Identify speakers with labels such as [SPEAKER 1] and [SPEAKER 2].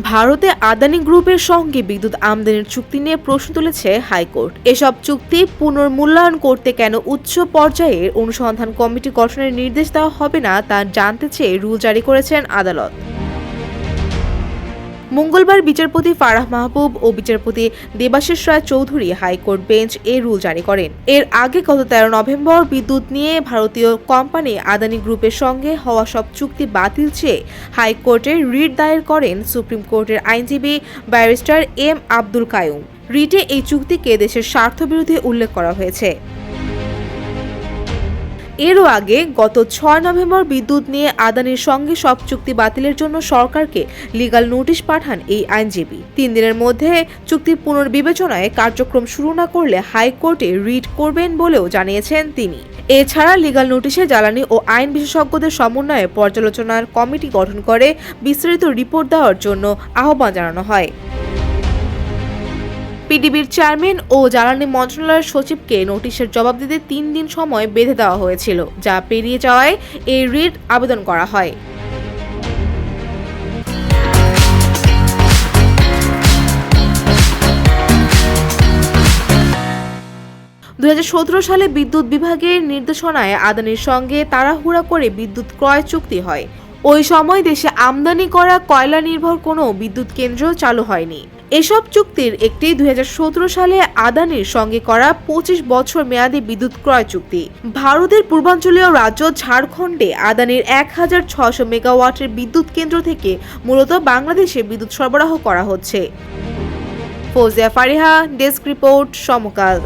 [SPEAKER 1] ভারতে আদানি গ্রুপের সঙ্গে বিদ্যুৎ আমদানির চুক্তি নিয়ে প্রশ্ন তুলেছে হাইকোর্ট। এসব চুক্তি পুনর্মূল্যায়ন করতে কেন উচ্চ পর্যায়ের অনুসন্ধান কমিটি গঠনের নির্দেশ দেওয়া হবে না তা জানতে চেয়ে রুল জারি করেছেন আদালত। মঙ্গলবার বিচারপতি ফারাহ মাহবুব ও বিচারপতি Debashis Roy Chowdhury high court bench এই রুল জারি করেন। এর আগে গত তেরো নভেম্বর বিদ্যুৎ নিয়ে ভারতীয় কোম্পানি আদানি গ্রুপের সঙ্গে হওয়া সব চুক্তি বাতিল চেয়ে হাইকোর্টে রিট দায়ের করেন সুপ্রিম কোর্টের আইনজীবী ব্যারিস্টার এম আব্দুল কায়ুম। রিটে এই চুক্তিকে দেশের স্বার্থবিরোধী উল্লেখ করা হয়েছে। এরও আগে গত ছয় নভেম্বর বিদ্যুৎ নিয়ে আদানির সঙ্গে সব চুক্তি বাতিলের জন্য সরকারকে লিগাল নোটিশ পাঠান এই আইনজীবী। তিন দিনের মধ্যে চুক্তি পুনর্বিবেচনায় কার্যক্রম শুরু না করলে হাইকোর্টে রিট করবেন বলেও জানিয়েছেন তিনি। এছাড়া লিগাল নোটিশে জ্বালানি ও আইন বিশেষজ্ঞদের সমন্বয়ে পর্যালোচনার কমিটি গঠন করে বিস্তারিত রিপোর্ট দেওয়ার জন্য আহ্বান জানানো হয়। পিডিবির চেয়ারম্যান ও জ্বালানি মন্ত্রণালয়ের সচিবকে নোটিশের জবাব দিতে তিন দিন সময় বেঁধে দেওয়া হয়েছিল, যা পেরিয়ে যাওয়ায় এই রিট আবেদন করা হয়। দু হাজার সতেরো সালে বিদ্যুৎ বিভাগের নির্দেশনায় আদানির সঙ্গে তাড়াহুড়া করে বিদ্যুৎ ক্রয় চুক্তি হয়। ওই সময় দেশে আমদানি করা কয়লা নির্ভর কোনো বিদ্যুৎ কেন্দ্র চালু হয়নি। এসব চুক্তির একটি দু হাজার সতেরো সালে আদানির সঙ্গে করা পঁচিশ বছর মেয়াদী বিদ্যুৎ ক্রয় চুক্তি। ভারতের পূর্বাঞ্চলীয় রাজ্য ঝাড়খণ্ডে আদানির এক হাজার ছশো মেগাওয়াটের বিদ্যুৎ কেন্দ্র থেকে মূলত বাংলাদেশে বিদ্যুৎ সরবরাহ করা হচ্ছে। Fouzia Fariha, desk report, Samakal.